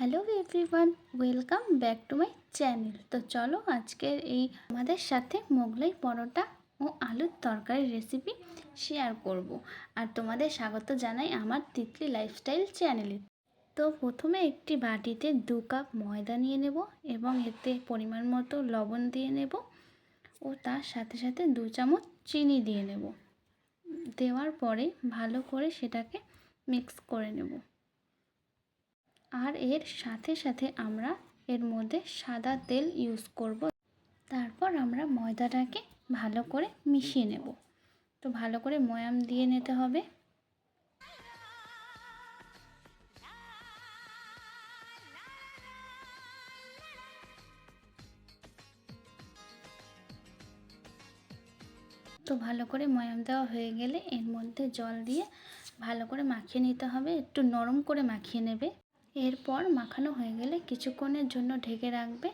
Hello everyone, welcome back to my channel. তো চলো আজকের এই আমাদের সাথে মোগলাই পরোটা ও আলুর তরকারির রেসিপি শেয়ার করব। আর তোমাদের স্বাগত জানাই আমার তিতলি লাইফস্টাইল চ্যানেলে তো প্রথমে একটি বাটিতে দু কাপ ময়দা নিয়ে নেব এবং এতে পরিমাণ মতো লবণ দিয়ে নেব ও তার সাথে সাথে দু চামচ চিনি দিয়ে নেব। দেওয়ার পরে ভালো করে সেটাকে মিক্স করে নেব। আর এর সাথে সাথে আমরা এর মধ্যে সাদা তেল ইউজ করব। তারপর আমরা ময়দাটাকে ভালো করে মিশিয়ে নেব। তো ভালো করে ময়াম দিয়ে নিতে হবে। তো ভালো করে ময়াম দেওয়া হয়ে গেলে এর মধ্যে জল দিয়ে ভালো করে মাখিয়ে নিতে হবে। একটু নরম করে মাখিয়ে নেবে। এরপর মাখানো হয়ে গেলে কিছুক্ষণের জন্য ঢেকে রাখবে।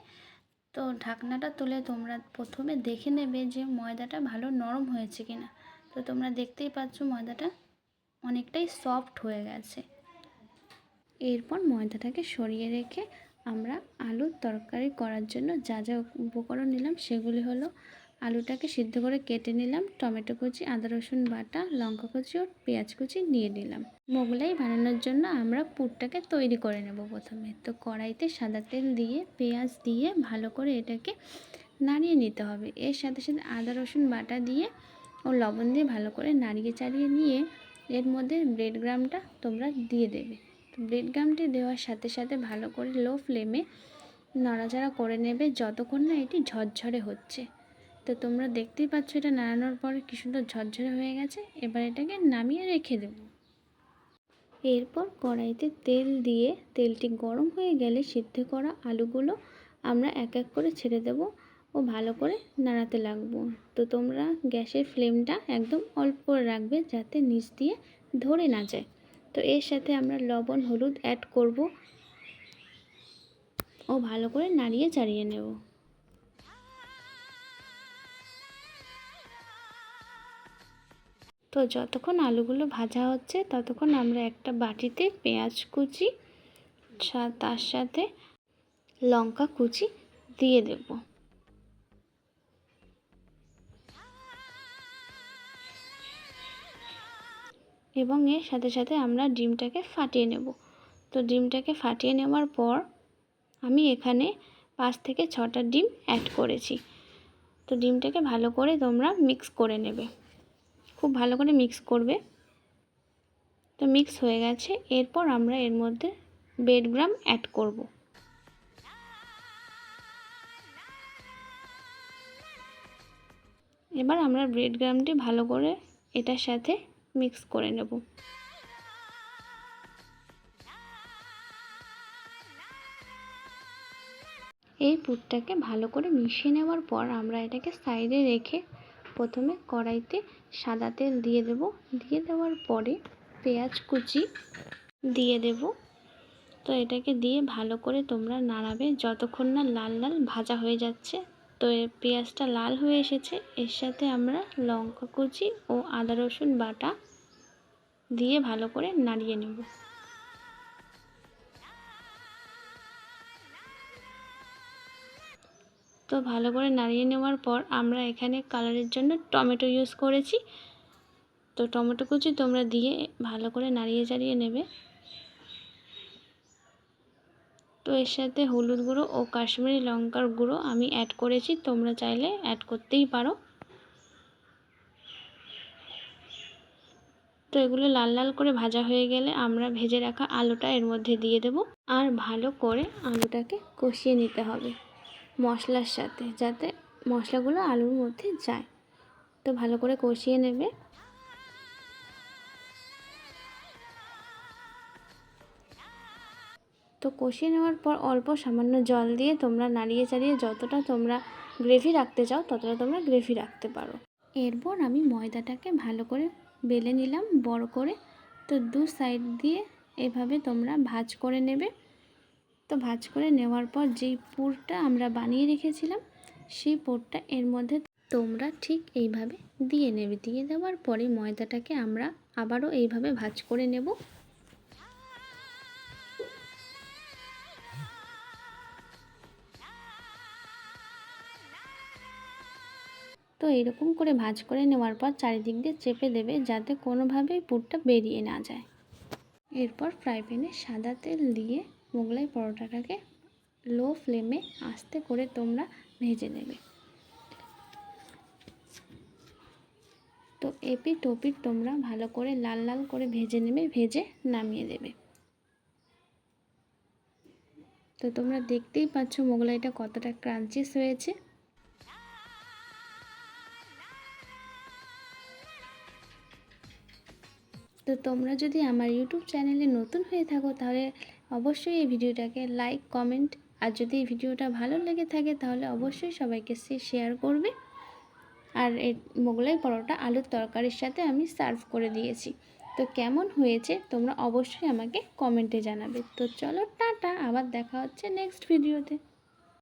তো ঢাকনাটা তুলে তোমরা প্রথমে দেখে নেবে যে ময়দাটা ভালো নরম হয়েছে কিনা। তো তোমরা দেখতেই পাচ্ছ ময়দাটা অনেকটাই সফট হয়ে গেছে। এরপর ময়দাটাকে সরিয়ে রেখে আমরা আলুর তরকারি করার জন্য যা যা উপকরণ নিলাম সেগুলি হলো আলুটাকে সিদ্ধ করে কেটে নিলাম, টমেটো কুচি, আদা রসুন বাটা, লঙ্কা কুচি ও পেঁয়াজ কুচি নিয়ে নিলাম। মোগলাই বানানোর জন্য আমরা পুরটাকে তৈরি করে নেব প্রথমে। তো কড়াইতে সাদা তেল দিয়ে, পেঁয়াজ দিয়ে ভালো করে এটাকে নাড়িয়ে নিতে হবে। এর সাথে সাথে আদা রসুন বাটা দিয়ে ও লবণ দিয়ে ভালো করে নাড়িয়ে চাড়িয়ে নিয়ে এর মধ্যে ব্রেড গ্রামটা তোমরা দিয়ে দেবে। তো ব্রেড গ্রামটি দেওয়ার সাথে সাথে ভালো করে লো ফ্লেমে নাড়াচাড়া করে নেবে যতক্ষণ না এটি ঝরঝরে হচ্ছে। তো তোমরা দেখতেই পাচ্ছ এটা নাড়ানোর পরে কী সুন্দর ঝরঝরে হয়ে গেছে। এবার এটাকে নামিয়ে রেখে দেব। এরপর কড়াইতে তেল দিয়ে, তেলটি গরম হয়ে গেলে সিদ্ধ করা আলুগুলো আমরা এক এক করে ছেড়ে দেব ও ভালো করে নাড়াতে লাগবো। তো তোমরা গ্যাসের ফ্লেমটা একদম অল্প করে রাখবে যাতে নিচ দিয়ে ধরে না যায়। তো এর সাথে আমরা লবণ, হলুদ অ্যাড করব। ও ভালো করে নাড়িয়ে চাড়িয়ে নেব। তো যতক্ষণ আলুগুলো ভাজা হচ্ছে ততক্ষণ আমরা একটা বাটিতে পেঁয়াজ কুচি তার সাথে লঙ্কা কুচি দিয়ে দেব। এবং এর সাথে সাথে আমরা ডিমটাকে ফাটিয়ে নেব। তো ডিমটাকে ফাটিয়ে নেওয়ার পর আমি এখানে পাঁচ থেকে ছটা ডিম অ্যাড করেছি। তো ডিমটাকে ভালো করে তোমরা মিক্স করে নেবে। খুব ভালো করে মিক্স করবে। তো মিক্স হয়ে গেছে। এরপর আমরা এর মধ্যে বেড গ্রাম অ্যাড করব। এবার আমরা ব্রেড গ্রামটি ভালো করে এটার সাথে মিক্স করে নেব। এই পুরটাকে ভালো করে মিশিয়ে নেওয়ার পর আমরা এটাকে সাইডে রেখে প্রথমে কড়াইতে সাদা তেল দিয়ে দেব। দিয়ে দেওয়ার পরে পেঁয়াজ কুচি দিয়ে দেব। তো এটাকে দিয়ে ভালো করে তোমরা নাড়াবে। যতক্ষণ না লাল লাল ভাজা হয়ে যাচ্ছে, তো পেঁয়াজটা লাল হয়ে এসেছে। এর সাথে আমরা লঙ্কা কুচি ও আদা রসুন বাটা দিয়ে ভালো করে নাড়িয়ে নেব। তো ভালো করে নাড়িয়ে নেওয়ার পর আমরা এখানে কালারের জন্য টমেটো ইউজ করেছি। তো টমেটো কুচি তোমরা দিয়ে ভালো করে নাড়িয়ে চাড়িয়ে নেবে। তো এর সাথে হলুদ গুঁড়ো ও কাশ্মীরি লঙ্কার গুঁড়ো আমি অ্যাড করেছি, তোমরা চাইলে অ্যাড করতেই পারো। তো এগুলো লাল লাল করে ভাজা হয়ে গেলে আমরা ভেজে রাখা আলুটা এর মধ্যে দিয়ে দেব। আর ভালো করে আলুটাকে কষিয়ে নিতে হবে। মশলার সাথে, যাতে মশলাগুলো আলুর মধ্যে যায়। তো ভালো করে কষিয়ে নেবে। তো কষিয়ে নেওয়ার পর অল্প সামান্য জল দিয়ে তোমরা নাড়িয়ে চাড়িয়ে যতটা তোমরা গ্রেভি রাখতে চাও, ততটা তোমরা গ্রেভি রাখতে পারো। এরপর আমি ময়দাটাকে ভালো করে বেলে নিলাম, বড় করে। তো দু সাইড দিয়ে এভাবে তোমরা ভাজ করে নেবে। তো ভাজ করে নেওয়ার পর যেই পুরটা আমরা বানিয়ে রেখেছিলাম, সেই পুরটা এর মধ্যে তোমরা ঠিক এইভাবে দিয়ে নেবে। দিয়ে দেওয়ার পরে ময়দাটাকে আমরা আবারও এইভাবে ভাজ করে নেব। তো এরকম করে ভাজ করে নেওয়ার পর চারিদিক দিয়ে চেপে দেবে যাতে কোনোভাবেই পুরটা বেরিয়ে না যায়। এরপর ফ্রাই প্যানে সাদা তেল দিয়ে মোগলাই পরোটাটাকে লো ফ্লেমে আস্তে করে তোমরা ভেজে নেবে। তো এপি ওপিট তোমরা ভালো করে লাল লাল করে ভেজে নেবে, ভেজে নামিয়ে দেবে। তো তোমরা দেখতেই পাচ্ছ মোগলাইটা কতটা ক্রাঞ্চিস হয়েছে। তো তোমরা যদি আমার ইউটিউব চ্যানেলে নতুন হয়ে থাকো, তাহলে অবশ্যই এই ভিডিওটাকে লাইক কমেন্ট আর যদি এই ভিডিওটা ভালো লেগে থাকে তাহলে অবশ্যই সবাইকে শেয়ার করবে। আর এই মোগলাই পরোটা আলুর তরকারির সাথে আমি সার্ভ করে দিয়েছি। তো কেমন হয়েছে তোমরা অবশ্যই আমাকে কমেন্টে জানাবে। তো চলো, টাটা, আবার দেখা হচ্ছে নেক্সট ভিডিওতে